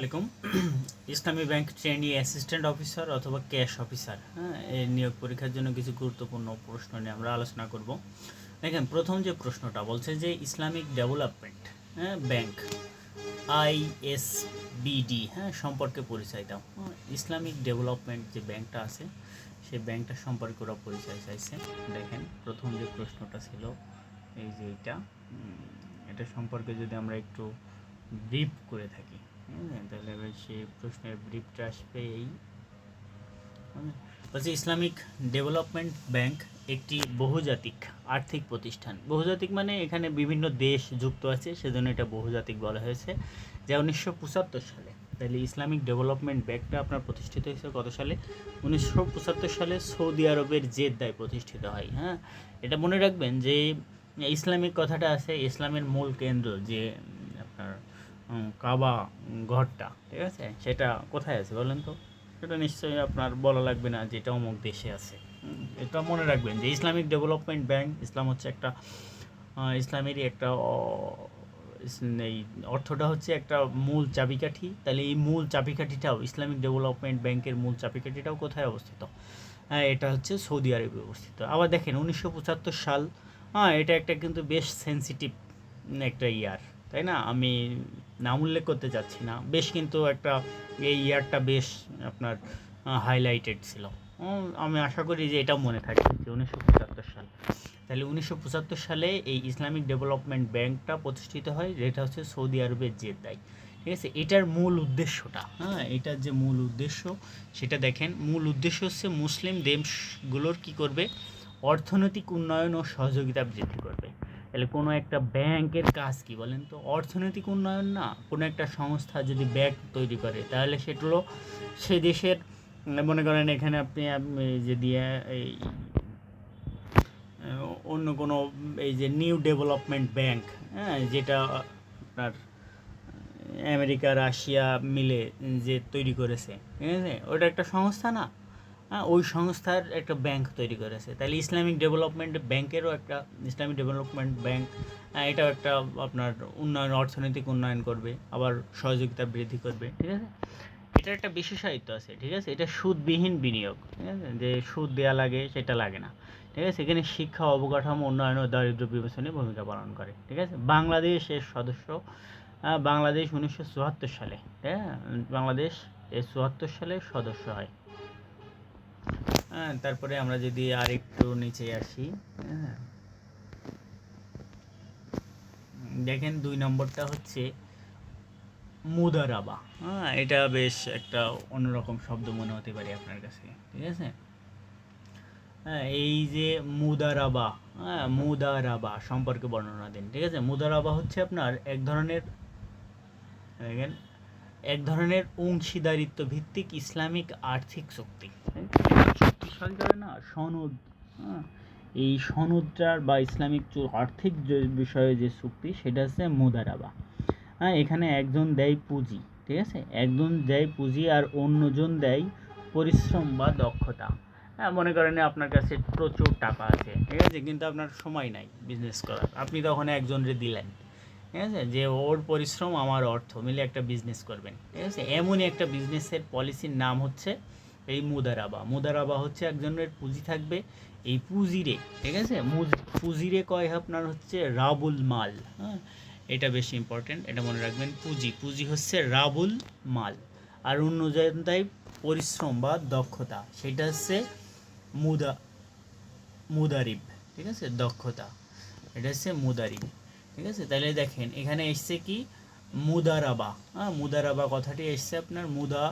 আলাইকুম। Islami bank trainee assistant officer অথবা cash officer হ্যাঁ এই নিয়োগ পরীক্ষার জন্য কিছু গুরুত্বপূর্ণ প্রশ্ন নিয়ে আমরা আলোচনা করব। দেখেন, প্রথম যে প্রশ্নটা বলছে যে ইসলামিক ডেভেলপমেন্ট হ্যাঁ ব্যাংক আইএসবিডি হ্যাঁ সম্পর্কে পরিচয় দাও। ইসলামিক ডেভেলপমেন্ট যে ব্যাংকটা আছে সেই ব্যাংকটা সম্পর্কে ওরা পরিচয় চাইছে। দেখেন, প্রথম যে প্রশ্নটা ছিল, এই যে এটা এটা সম্পর্কে যদি আমরা একটু ব্রিফ করে থাকি। তাহলে এবার সেই প্রশ্নের ব্রিফটা আসবে এই। বলছে, ইসলামিক ডেভেলপমেন্ট ব্যাংক একটি বহুজাতিক আর্থিক প্রতিষ্ঠান। বহুজাতিক মানে এখানে বিভিন্ন দেশ যুক্ত আছে, সেজন্য এটা বহুজাতিক বলা হয়েছে। যা উনিশশো পঁচাত্তর সালে, তাহলে ইসলামিক ডেভেলপমেন্ট ব্যাংকটা আপনার প্রতিষ্ঠিত হয়েছে কত সালে? উনিশশো পঁচাত্তর সালে সৌদি আরবের জেদ্দায় প্রতিষ্ঠিত হয় হ্যাঁ? এটা মনে রাখবেন যে ইসলামিক কথাটা আছে, ইসলামের মূল কেন্দ্র যে কাবা ঘরটা, ঠিক আছে? সেটা কোথায় আছে বলেন তো? সেটা নিশ্চয়ই আপনার বলা লাগবে না যে এটা অমুক দেশে আছে। এটা মনে রাখবেন যে ইসলামিক ডেভেলপমেন্ট ব্যাংক, ইসলাম হচ্ছে একটা ইসলামেরই একটা এই অর্থটা হচ্ছে একটা মূল চাবিকাঠি। তাহলে এই মূল চাবিকাঠিটাও, ইসলামিক ডেভেলপমেন্ট ব্যাংকের মূল চাবিকাঠিটাও কোথায় অবস্থিত? হ্যাঁ এটা হচ্ছে সৌদি আরবে অবস্থিত। আবার দেখেন, উনিশশো পঁচাত্তর সাল হ্যাঁ এটা একটা কিন্তু বেশ সেন্সিটিভ একটা ইয়ার তাই না? আমি নাম উল্লেখ করতে চাচ্ছি না। বেশ কিন্তু একটা এই ইয়ারটা বেশ আপনার হাইলাইটেড ছিল। আমি আশা করি যে এটা মনে থাকবে যে উনিশশো পঁচাত্তর সাল। তাহলে উনিশশো পঁচাত্তর সালে এই ইসলামিক ডেভেলপমেন্ট ব্যাংকটা প্রতিষ্ঠিত হয়, যেটা হচ্ছে সৌদি আরবের জেদ্দায়। ঠিক আছে? এটার মূল উদ্দেশ্যটা হ্যাঁ এটার যে মূল উদ্দেশ্য, সেটা দেখেন। মূল উদ্দেশ্য হচ্ছে মুসলিম দেশগুলোর কি করবে? অর্থনৈতিক উন্নয়ন ও সহযোগিতা বৃদ্ধি করবে। তাহলে কোনো একটা ব্যাংকের কাজ কি বলেন তো? অর্থনৈতিক উন্নয়ন না, কোনো একটা সংস্থা যদি ব্যাংক তৈরি করে, তাহলে সেগুলো সে দেশের, মনে করেন এখানে আপনি যদি এই, অন্য কোনো, এই যে নিউ ডেভেলপমেন্ট ব্যাংক হ্যাঁ যেটা আপনার আমেরিকা, রাশিয়া মিলে যে তৈরি করেছে, ঠিক আছে? ওটা একটা সংস্থা না? ওই সংস্থার একটা ব্যাংক তৈরি করেছে। তাহলে ইসলামিক ডেভেলপমেন্ট ব্যাংকেরও একটা ইসলামিক ডেভেলপমেন্ট ব্যাংক এটাও একটা আপনার উন্নয়ন, অর্থনৈতিক উন্নয়ন করবে, আবার সহযোগিতা বৃদ্ধি করবে, ঠিক আছে? এটার একটা বিশেষায়িত্ব আছে, ঠিক আছে? এটা সুদবিহীন বিনিয়োগ, ঠিক আছে? যে সুদ দেওয়া লাগে, সেটা লাগে না, ঠিক আছে? এখানে শিক্ষা, অবকাঠামো, উন্নয়ন ও দারিদ্র বিবেচনে ভূমিকা পালন করে, ঠিক আছে? বাংলাদেশ এর সদস্য বাংলাদেশ উনিশশো চুয়াত্তর সালে হ্যাঁ বাংলাদেশ এর চুয়াত্তর সালে সদস্য হয়। হ্যাঁ তারপরে আমরা যদি আরেকটু নিচে আসি হ্যাঁ। দেখেন দুই নম্বরটা হচ্ছে মুদারাবা। হ্যাঁ এটা বেশ একটা অন্যরকম শব্দ মনে হতে পারে আপনার কাছে, ঠিক আছে? হ্যাঁ এই যে মুদারাবা হ্যাঁ মুদারাবা সম্পর্কে বর্ণনা দিন, ঠিক আছে? মুদারাবা হচ্ছে আপনার এক ধরনের, দেখেন এক ধরনের অংশীদারিত্ব ভিত্তিক ইসলামিক আর্থিক চুক্তি শক্তিশালী করে না, সনদ। হ্যাঁ এই সনদটার বা ইসলামিক আর্থিক বিষয়ে যে চুক্তি সেটা হচ্ছে মুদারাবা। হ্যাঁ এখানে একজন দেয় পুঁজি, ঠিক আছে? একজন দেয় পুঁজি আর অন্যজন দেয় পরিশ্রম বা দক্ষতা। হ্যাঁ মনে করেন আপনার কাছে প্রচুর টাকা আছে, ঠিক আছে? কিন্তু আপনার সময় নাই বিজনেস করার। আপনি তখন একজনরে দিলেন। ঠিক আছে? যে ওর পরিশ্রম, আমার অর্থ, মিলে একটা বিজনেস করবেন। ঠিক আছে? এমনই একটা বিজনেসের পলিসির নাম হচ্ছে এই মুদারাবা। মুদারাবা হচ্ছে একজনের পুঁজি থাকবে এই পুঁজিরে, ঠিক আছে? পুঁজিরে কয় আপনার হচ্ছে? রাবুল মাল। হ্যাঁ? এটা বেশি ইম্পর্টেন্ট এটা মনে রাখবেন পুঁজি। পুঁজি হচ্ছে রাবুল মাল। আর অন্য দেয় পরিশ্রম বা দক্ষতা, সেটা হচ্ছে মুদা মুদারিব। ঠিক আছে? দক্ষতা। এটা হচ্ছে মুদারিব। ঠিক আছে? তাহলে দেখেন, এখানে এসছে কি? মুদারাবা। হ্যাঁ মুদারাবা কথাটি এসছে আপনার মুদা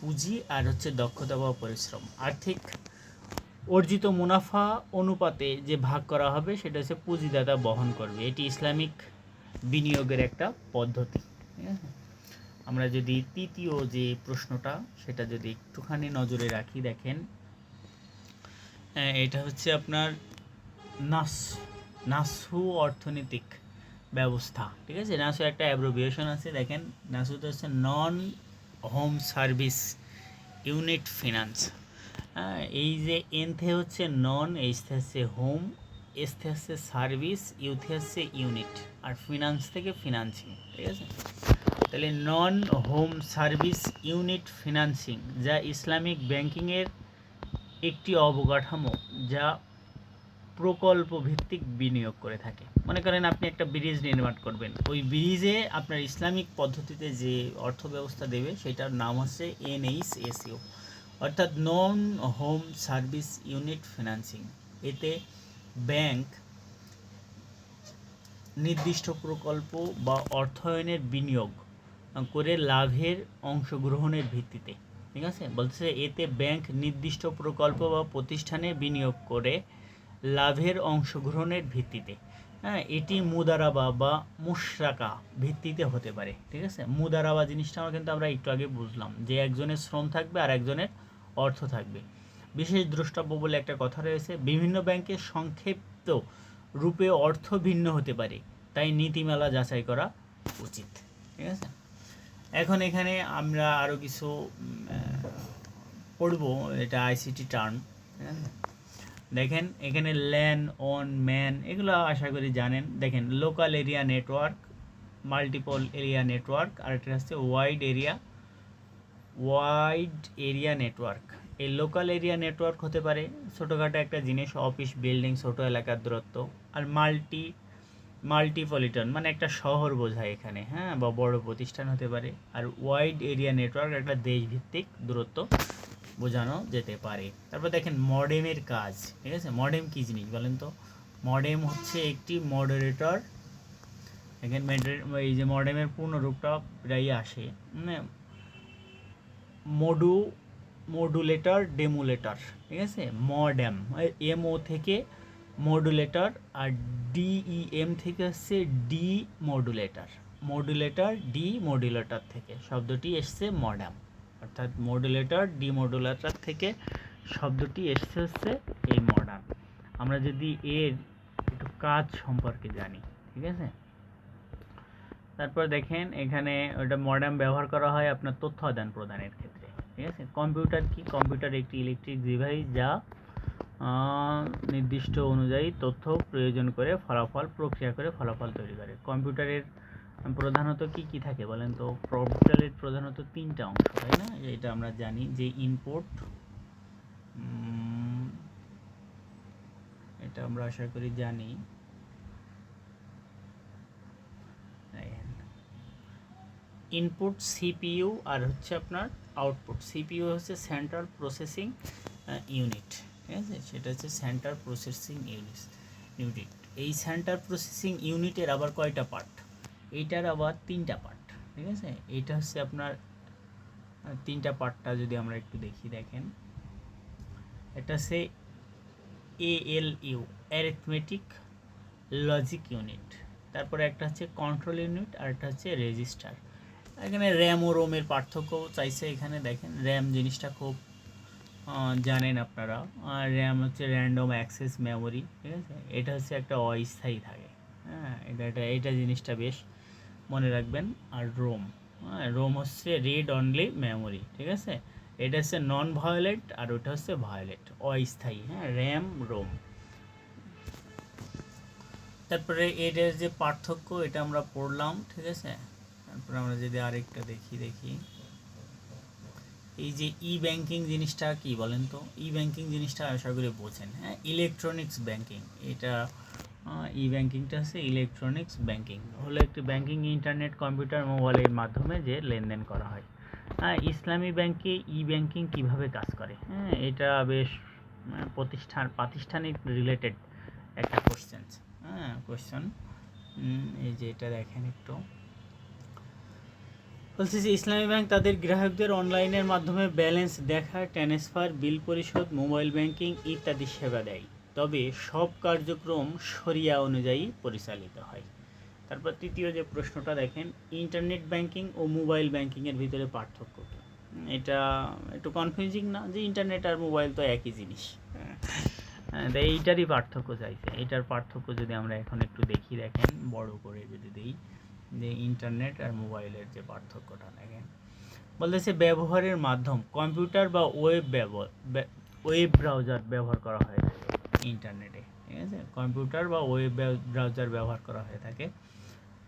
পুঁজি আর হচ্ছে দক্ষতা বা পরিশ্রম। আর্থিক অর্জিত মুনাফা অনুপাতে যে ভাগ করা হবে, সেটা হচ্ছে পুঁজিদাতা বহন করবে। এটি ইসলামিক বিনিয়োগের একটা পদ্ধতি। আমরা যদি তৃতীয় যে প্রশ্নটা, সেটা যদি একটুখানি নজরে রাখি, দেখেন এটা হচ্ছে আপনার নাস। নাসু অর্থনৈতিক ব্যবস্থা, ঠিক আছে? নাসু একটা অ্যাব্রোভিয়েশন আছে, দেখেন। নাসুতে হচ্ছে non home service unit finance হ্যাঁ এই যে এনথে হচ্ছে নন এইচতে হচ্ছে হোম এসতে হচ্ছে সার্ভিস ইউথে হচ্ছে ইউনিট আর ফিনান্স থেকে ফিনান্সিং ঠিক আছে? তাহলে non home service unit financing যা ইসলামিক ব্যাংকিংয়ের একটি অবকাঠামো, যা প্রকল্প ভিত্তিক বিনিয়োগ করে থাকে। মনে করেন আপনি একটা ব্রিজ নির্মাণ করবেন। ওই ব্রিজে আপনার ইসলামিক পদ্ধতিতে যে অর্থ ব্যবস্থা দেবে, সেটার নাম হচ্ছে এনএইচএসইউ। অর্থাৎ non home service unit financing. এতে ব্যাংক নির্দিষ্ট প্রকল্প বা অর্থায়নের বিনিয়োগ করে লাভের অংশগ্রহণের ভিত্তিতে। ঠিক আছে? বলছে এতে ব্যাংক নির্দিষ্ট প্রকল্প বা প্রতিষ্ঠানে বিনিয়োগ করে লাভের অংশগ্রহণের ভিত্তিতে। হ্যাঁ এটি মুদারাবা বা মুশরাকা ভিত্তিতে হতে পারে, ঠিক আছে? মুদারাবা জিনিসটা আমরা কিন্তু আমরা একটু আগে বুঝলাম যে একজনের শ্রম থাকবে আর একজনের অর্থ থাকবে। বিশেষ দ্রষ্টব্য বলে একটা কথা রয়েছে, বিভিন্ন ব্যাংকের সংক্ষিপ্ত রূপে অর্থ ভিন্ন হতে পারে, তাই নীতিমালা যাচাই করা উচিত, ঠিক আছে? এখন এখানে আমরা আরও কিছু পড়ব, এটা আইসিটি টার্ম, ঠিক আছে? দেখেন, এখানে ল্যান, অন, ম্যান, এগুলো আশা করি জানেন। দেখেন, local area network, multiple area network আর একটা হচ্ছে wide area. Wide area network. এই লোকাল এরিয়া নেটওয়ার্ক হতে পারে ছোটোখাটো একটা জিনিস, অফিস, বিল্ডিং, ছোটো এলাকার দূরত্ব। আর মাল্টি, মাল্টিপলিটন মানে একটা শহর বোঝায় এখানে হ্যাঁ? বা বড় প্রতিষ্ঠান হতে পারে। আর ওয়াইড এরিয়া নেটওয়ার্ক একটা দেশভিত্তিক দূরত্ব। বোঝানো যেতে পারে। তারপর দেখেন মডেমের কাজ, ঠিক আছে? মডেম কী জিনিস বলেন তো? মডেম হচ্ছে একটি মডারেটর মেডারে- এই যে মডেমের পূর্ণ রূপটা প্রায় আসে মডু মডুলেটর ডেমুলেটর ঠিক আছে? মডেম এমও থেকে মডুলেটর আর ডিইএম থেকে হচ্ছে demodulator modulator demodulator থেকে। শব্দটি এসছে মডেম অর্থাৎ মডুলেটর ডি মডুলেটর থেকে শব্দটি এসছে হচ্ছে এই মডার্ন আমরা যদি এর একটু কাজ সম্পর্কে জানি, ঠিক আছে? তারপর দেখেন এখানে ওটা মডার্ন ব্যবহার করা হয় আপনার তথ্য আদান প্রদানের ক্ষেত্রে, ঠিক আছে? কম্পিউটার কি? কম্পিউটার একটি ইলেকট্রিক ডিভাইস যা নির্দিষ্ট অনুযায়ী তথ্য প্রয়োজন করে ফলাফল, প্রক্রিয়া করে ফলাফল তৈরি করে। কম্পিউটারের প্রধানত কি কি থাকে বলেন তো? কম্পিউটারের প্রধানত তিনটা অংশ, তাই না? এটা আমরা জানি যে ইনপুট এটা আমরা আশা করি জানি। ইনপুট সিপিইউ আর হচ্ছে আপনার আউটপুট সিপিইউ হচ্ছে সেন্ট্রাল প্রসেসিং ইউনিট ঠিক আছে? সেটা হচ্ছে সেন্টার প্রসেসিং ইউনিট ইউনিট এই সেন্টার প্রসেসিং ইউনিটের আবার কয়টা পার্ট এইটার আবার তিনটা পার্ট ঠিক আছে? এইটা হচ্ছে আপনার তিনটা পার্টটা যদি আমরা একটু দেখি, দেখেন। এটা হচ্ছে A L U arithmetic logic unit তারপরে একটা হচ্ছে কন্ট্রোল ইউনিট আর একটা হচ্ছে রেজিস্টার এখানে র্যাম ও রোমের পার্থক্য চাইছে এখানে, দেখেন। র্যাম জিনিসটা খুব জানেন আপনারা। আর র্যাম হচ্ছে র্যান্ডম অ্যাক্সেস মেমোরি ঠিক আছে? এটা হচ্ছে একটা অস্থায়ী থাকে। হ্যাঁ এটা এটা এইটা জিনিসটা বেশ মনে রাখবেন, আর রোম হ্যাঁ রোম হচ্ছে রিড অনলি মেমোরি ঠিক আছে? এটা হচ্ছে নন ভায়োলেট আর ওটা হচ্ছে ভায়োলেট অস্থায়ী হ্যাঁ র্যাম রোম তারপরে এটার যে পার্থক্য, এটা আমরা পড়লাম, ঠিক আছে? তারপরে আমরা যদি আরেকটা দেখি দেখি। এই যে ই ব্যাংকিং জিনিসটা কি বলেন তো? ই ব্যাংকিং জিনিসটা আশা করি বোঝেন হ্যাঁ ইলেকট্রনিক্স ব্যাংকিং এটা ই ব্যাংকিংটা হচ্ছে ইলেকট্রনিক্স ব্যাংকিং হলো একটি ব্যাংকিং ইন্টারনেট কম্পিউটার মোবাইলের মাধ্যমে যে লেনদেন করা হয়। হ্যাঁ ইসলামী ব্যাংকে ই ব্যাংকিং কীভাবে কাজ করে? হ্যাঁ এটা বেশ প্রতিষ্ঠান, প্রাতিষ্ঠানিক রিলেটেড একটা কোশ্চেন হ্যাঁ কোশ্চেন এই যে এটা দেখেন একটু। বলছি যে ইসলামী ব্যাংক তাদের গ্রাহকদের অনলাইনের মাধ্যমে ব্যালেন্স দেখা ট্রান্সফার বিল পরিশোধ মোবাইল ব্যাংকিং ইত্যাদি সেবা দেয়। তবে সব কার্যক্রম সরিয়া অনুযায়ী পরিচালিত হয়। তারপর তৃতীয় যে প্রশ্নটা দেখেন ইন্টারনেট ব্যাংকিং ও মোবাইল ব্যাংকিংয়ের ভিতরে পার্থক্য কী? এটা একটু কনফিউজিং না যে ইন্টারনেট আর মোবাইল তো একই জিনিস। হ্যাঁ, তো এইটারই পার্থক্য চাইছে। এটার পার্থক্য যদি আমরা এখন একটু দেখি দেখেন বড় করে যদি দিই যে ইন্টারনেট আর মোবাইলের যে পার্থক্যটা দেখেন বলতেছে ব্যবহারের মাধ্যম কম্পিউটার বা ওয়েব ব্যবহার ওয়েব ব্রাউজার ব্যবহার করা হয়ে। ইন্টারনেটে, ঠিক আছে? কম্পিউটার বা ওয়েব ব্রাউজার ব্যবহার করা হয়ে থাকে।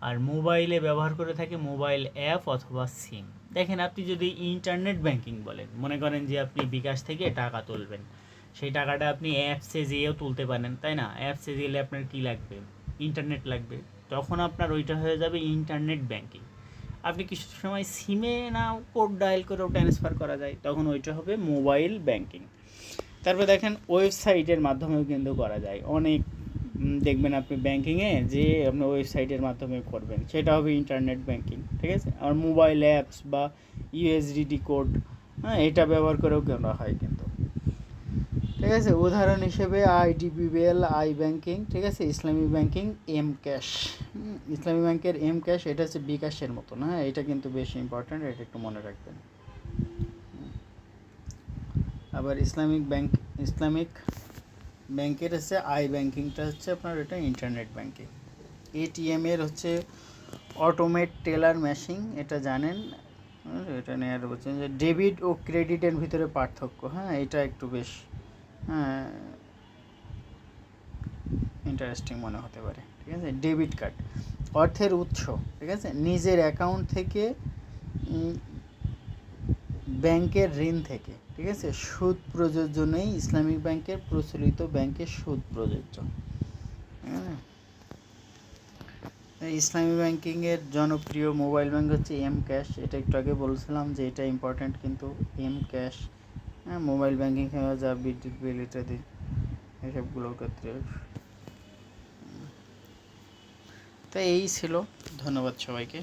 আর মোবাইলে ব্যবহার করে থাকে মোবাইল অ্যাপ অথবা সিম। দেখেন, আপনি যদি ইন্টারনেট ব্যাংকিং বলেন, মনে করেন যে আপনি বিকাশ থেকে টাকা তুলবেন। সেই টাকাটা আপনি অ্যাপসে যেয়েও তুলতে পারেন, তাই না? অ্যাপসে গেলে আপনার কী লাগবে? ইন্টারনেট লাগবে। তখন আপনার ওইটা হয়ে যাবে ইন্টারনেট ব্যাংকিং। আপনি কিছু সময় সিমে না কোড ডায়াল করেও ট্রান্সফার করা যায়, তখন ওইটা হবে মোবাইল ব্যাংকিং। তারপরে দেখেন ওয়েবসাইটের মাধ্যমেও কিন্তু করা যায়। অনেক দেখবেন আপনি ব্যাঙ্কিংয়ে যে আপনি ওয়েবসাইটের মাধ্যমে করবেন, সেটা হবে ইন্টারনেট ব্যাংকিং ঠিক আছে? আর মোবাইল অ্যাপস বা ইউএসডিডি কোড হ্যাঁ এটা ব্যবহার করেও করা হয় কিন্তু। ঠিক আছে? উদাহরণ হিসেবে আইডিবিএল আই ব্যাংকিং ঠিক আছে? ইসলামী ব্যাংকিং এম ক্যাশ ইসলামী ব্যাংকের এম ক্যাশ এটা হচ্ছে বিকাশের মতো না এটা কিন্তু বেশ ইম্পর্ট্যান্ট এটা একটু মনে রাখবেন। আবার ইসলামিক ব্যাংক ইসলামিক ব্যাংকের হচ্ছে আই ব্যাংকিংটা হচ্ছে আপনার এটা ইন্টারনেট ব্যাংকিং। এটিএম এর হচ্ছে অটোমেট টেলার মেশিন এটা জানেন? হ্যাঁ, এটা নেওয়ার বলছেন যে ডেবিট ও ক্রেডিটের ভিতরে পার্থক্য। হ্যাঁ এটা একটু বেশ হ্যাঁ ইন্টারেস্টিং মনে হতে পারে ঠিক আছে? ডেবিট কার্ড অর্থের উৎস ঠিক আছে? নিজের অ্যাকাউন্ট থেকে ব্যাংকের ঋণ থেকে, ঠিক আছে? সুদ প্রযোজ্য নেই, ইসলামিক ব্যাংকের প্রচলিত ব্যাংকের সুদ প্রযোজ্য। ঠিক ইসলামী ব্যাংকিংয়ের জনপ্রিয় মোবাইল ব্যাংক হচ্ছে এম ক্যাশ। এটা একটু আগে বলছিলাম যে এটা ইম্পর্ট্যান্ট কিন্তু এম ক্যাশ। হ্যাঁ মোবাইল ব্যাংকিং হয়ে যা বিদ্যুৎ বিল ইত্যাদি, এসবগুলোর ক্ষেত্রে। তো এই ছিল। ধন্যবাদ সবাইকে।